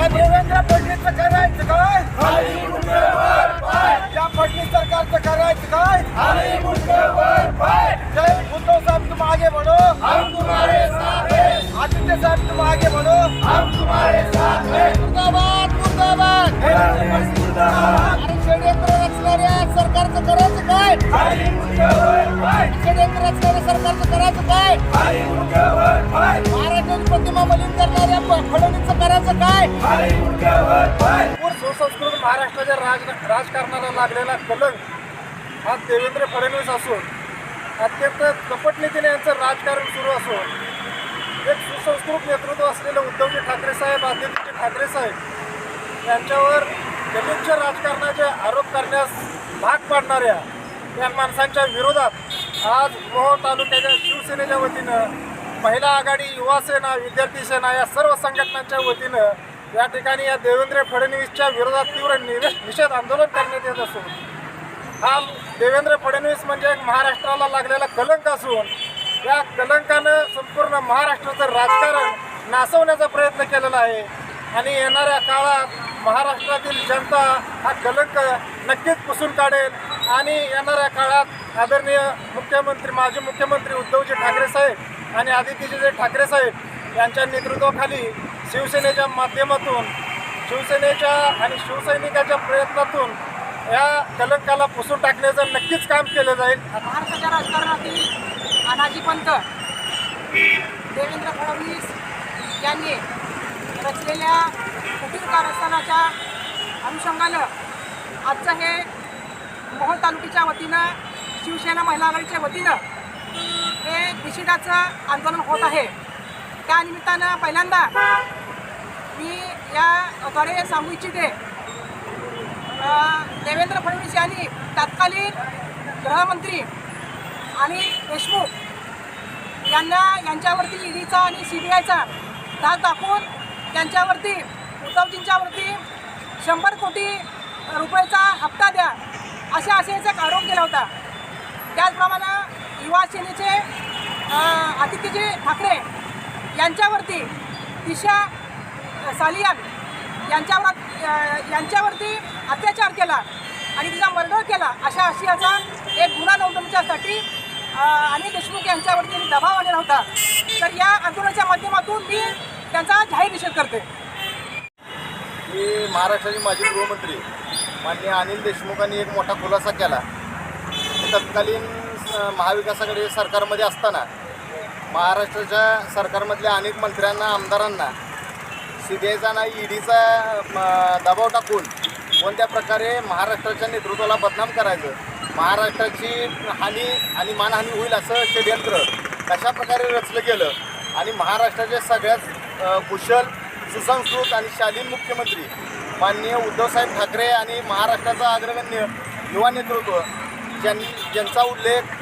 त्या देवेंद्र फडणवीसचं करायचं काय या फडणवीस सरकारचं करायचं काय जय उद्धव साहेब तुम आगे बढ़ो आदित्य साहेब तुम आगे बढ़ो मुर्दाबाद मुर्दाबाद अरे षडयंत्र रचणाऱ्या सरकारचं करायचं काय केंद्र रचणाऱ्या सरकारचं करायचं काय? महाराजांची प्रतिमा मलिन करणाऱ्या फडणवीसचं करायचं काय? सुसंस्कृत महाराष्ट्राच्या राज राजकारणाला लागलेला कलंक हा देवेंद्र फडणवीस असून अत्यंत कपट नीतीने यांचं राजकारण सुरू असून एक सुसंस्कृत नेतृत्व असलेले उद्धवजी ठाकरे साहेब आदित्यजी ठाकरे साहेब यांच्यावर गलिच्छ राजकारणाचे आरोप करण्यास भाग पाडणाऱ्या या माणसांच्या विरोधात आज मोहोळ तालुक्याच्या शिवसेनेच्या वतीनं महिला आघाडी युवासेना विद्यार्थी सेना या सर्व संघटनांच्या वतीनं या ठिकाणी या देवेंद्र फडणवीसच्या विरोधात तीव्र निषेध आंदोलन करण्यात येत असून हा देवेंद्र फडणवीस म्हणजे एक महाराष्ट्राला लागलेला कलंक असून या कलंकानं संपूर्ण महाराष्ट्राचं राजकारण नासवण्याचा प्रयत्न केलेला आहे आणि येणाऱ्या काळात महाराष्ट्रातील जनता हा कलंक नक्कीच पुसून काढेल. आणि येणाऱ्या काळात आदरणीय मुख्यमंत्री माजी मुख्यमंत्री उद्धवजी ठाकरे साहेब आणि आदित्यजी ठाकरे साहेब यांच्या नेतृत्वाखाली शिवसेनेच्या माध्यमातून शिवसेनेच्या आणि शिवसैनिकाच्या प्रयत्नातून या कलंकाला पुसून टाकण्याचं नक्कीच काम केलं जाईल. महाराष्ट्राच्या राजकारणातील अनाजी पंत देवेंद्र फडणवीस यांनी रचलेल्या कुटीर कारस्थानाच्या अनुषंगानं आजचं हे मोहोळ तालुक्याच्या वतीनं शिवसेना महिला आघाडीच्या वतीनं हे निषेधाचं आंदोलन होत आहे. त्या निमित्तानं पहिल्यांदा मी याद्वारे सांगू इच्छिते देवेंद्र फडणवीस यांनी तत्कालीन गृहमंत्री आणि देशमुख यांना यांच्यावरती ईडीचा आणि सी बी आयचा धाक दाखवून त्यांच्यावरती उद्धवजींच्यावरती शंभर कोटी रुपयाचा हप्ता द्या. अशा आशयाचा एक आरोप केला होता. त्याचप्रमाणे युवा सेनेचे आदित्यजी ठाकरे यांच्यावरती दिशा सालियान यांच्यावर यांच्यावरती अत्याचार केला आणि तिचा मर्डर केला अशा आशयाचा एक गुन्हा नोंदवण्यासाठी अनिल देशमुख यांच्यावरती दबाव आणलेला होता. तर या आंदोलनाच्या माध्यमातून मी त्यांचा जाहीर निषेध करते मी महाराष्ट्राचे माजी गृहमंत्री. माननीय अनिल देशमुखांनी एक मोठा खुलासा केला. तत्कालीन महाविकासाकडे सरकारमध्ये असताना महाराष्ट्राच्या सरकारमधल्या अनेक मंत्र्यांना आमदारांना सी बी आयचा ना ई डीचा दबाव टाकून कोणत्या प्रकारे महाराष्ट्राच्या नेतृत्वाला बदनाम करायचं महाराष्ट्राची हानी आणि मानहानी होईल असं षडयंत्र कशा प्रकारे रचलं गेलं आणि महाराष्ट्राचे सगळ्यात कुशल सुसंस्कृत आणि शालीन मुख्यमंत्री माननीय उद्धवसाहेब ठाकरे आणि महाराष्ट्राचं अग्रगण्य युवा नेतृत्व ज्यां ज्यांचा उल्लेख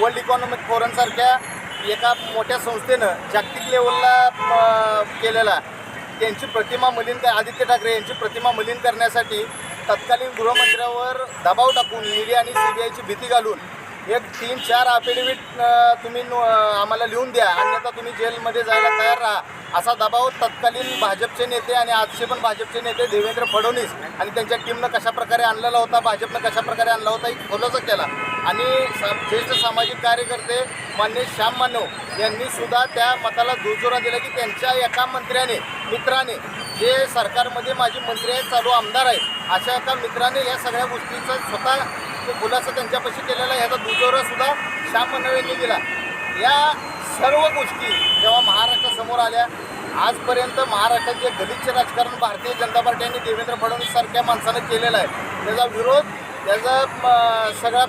वर्ल्ड इकॉनॉमिक फोरमसारख्या एका मोठ्या संस्थेनं जागतिक लेवलला केलेला त्यांची प्रतिमा मलिन कर आदित्य ठाकरे यांची प्रतिमा मलिन करण्यासाठी तत्कालीन गृहमंत्र्यावर दबाव टाकून ईडी आणि सी बी आयची भीती घालून एक तीन चार अफिडेविट तुम्ही नो- आम्हाला लिहून द्या. अन्यथा तुम्ही जेलमध्ये जायला तयार राहा. असा दबाव तत्कालीन भाजपचे नेते आणि आजचे पण भाजपचे नेते देवेंद्र फडणवीस आणि त्यांच्या टीमनं कशा प्रकारे आणलेला होता भाजपनं कशाप्रकारे आणला होता एक खुलासा केला. आणि ज्येष्ठ सामाजिक कार्यकर्ते मान्य श्याम मानव यांनी सुद्धा त्या मताला दुजोरा दिला की त्यांच्या एका मंत्र्याने मित्राने जे सरकारमध्ये माझे मंत्री आहेत चालू आमदार आहेत अशा एका मित्राने या सगळ्या गोष्टीचं स्वतः खुलासा त्यांच्यापाशी केलेला आहे ह्याचा दुजोरा सुद्धा श्याम मानव दिला. या सर्व गोष्टी जेव्हा महाराष्ट्रासमोर आल्या आजपर्यंत महाराष्ट्रात जे गलिच्छ राजकारण भारतीय जनता पार्टी आणि देवेंद्र फडणवीस सारख्या माणसानं केलेला आहे. त्याचा विरोध त्याचा म, सगळा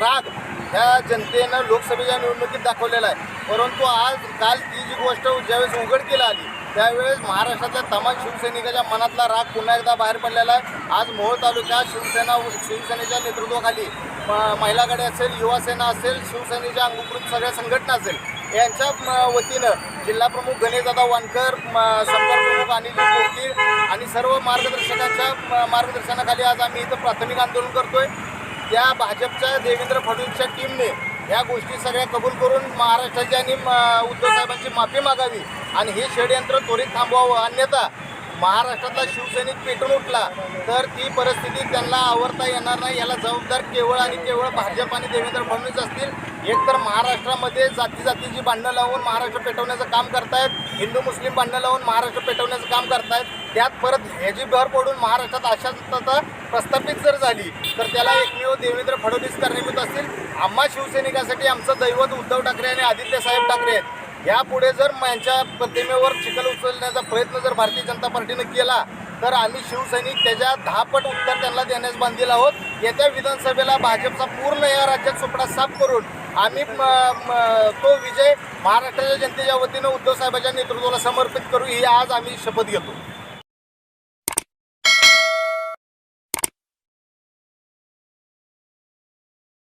राग ह्या जनतेनं लोकसभेच्या निवडणुकीत दाखवलेला आहे. परंतु आज काल ती जी गोष्ट ज्यावेळेस उघडकीला आली त्यावेळेस महाराष्ट्रातल्या तमाम शिवसैनिकाच्या मनातला राग पुन्हा एकदा बाहेर पडलेला आहे. आज मोहोळ तालुक्यात शिवसेना शिवसेनेच्या नेतृत्वाखाली महिलाकडे महिला असेल युवासेना असेल शिवसेनेच्या अंगीकृत सगळ्या संघटना असेल यांच्या वतीनं जिल्हाप्रमुख गणेशदादा वानकर म, संपर्क प्रमुख अनिल कोकीळ आणि सर्व मार्गदर्शकाच्या मार्गदर्शनाखाली आज आम्ही इथं प्राथमिक आंदोलन करतोय. त्या भाजपच्या देवेंद्र फडणवीसच्या टीमने या गोष्टी सगळ्या कबूल करून महाराष्ट्राची आणि उद्धव साहेबांची माफी मागावी आणि हे षडयंत्र त्वरित थांबवावं. अन्यथा महाराष्ट्रातला शिवसैनिक पेटून उठला तर ती परिस्थिती त्यांना आवरता येणार नाही. याला जबाबदार केवळ आणि केवळ भाजप आणि देवेंद्र फडणवीस असतील. एक तर महाराष्ट्रामध्ये जाती जातीची भांडणं लावून महाराष्ट्र पेटवण्याचं काम करतायत. हिंदू मुस्लिम भांडणं लावून महाराष्ट्र पेटवण्याचं काम करतायत. त्यात परत ह्याची भर पडून महाराष्ट्रात अशांतता प्रस्थापित जर झाली तर त्याला एकमेव देवेंद्र फडणवीस कारणीभूत असतील. आम्हा शिवसैनिकासाठी आमचं दैवत उद्धव ठाकरे आणि आदित्य साहेब ठाकरे आहेत. यापुढे जर यांच्या प्रतिमेवर चिखल उचलण्याचा प्रयत्न जर भारतीय जनता पार्टीनं केला तर आम्ही शिवसैनिक त्याच्या दहा पट उत्तर त्यांना देण्यास बांधील आहोत. येत्या विधानसभेला भाजपचा पूर्ण या राज्यात सुपडा साफ करून आम्ही तो विजय महाराष्ट्राच्या जनतेच्या वतीनं उद्धव साहेबांच्या नेतृत्वाला समर्पित करू ही आज आम्ही शपथ घेतो.